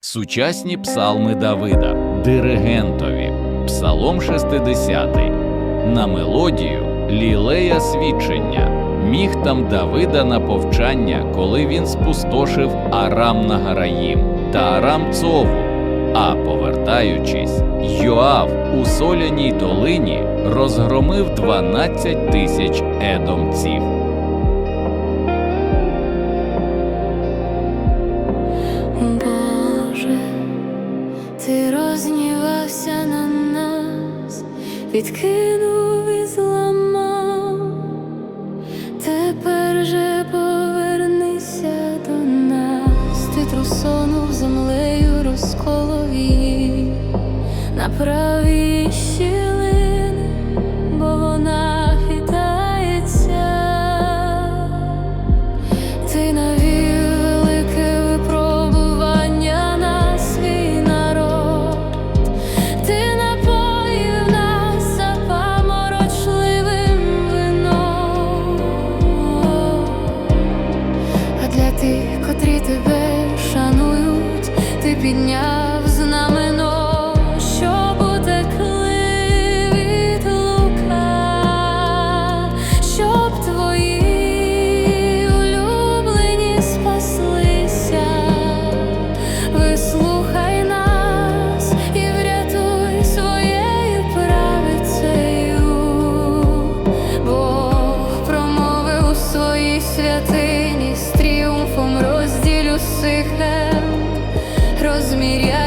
Сучасні псалми Давида, диригентові, Псалом 60, на мелодію Лілея свідчення, міхтам Давида на повчання, коли він спустошив Арам Нагараїм та Арам Цову. А повертаючись, Йоав у соляній долині розгромив 12 тисяч едомців. Рознівався на нас, відкинув і зламав, тепер же повернися до нас, ти трусонув землею розколов її на правій щілини, бо вона хитається. Ти котрі тебе шанують, ти підняв знамено, media.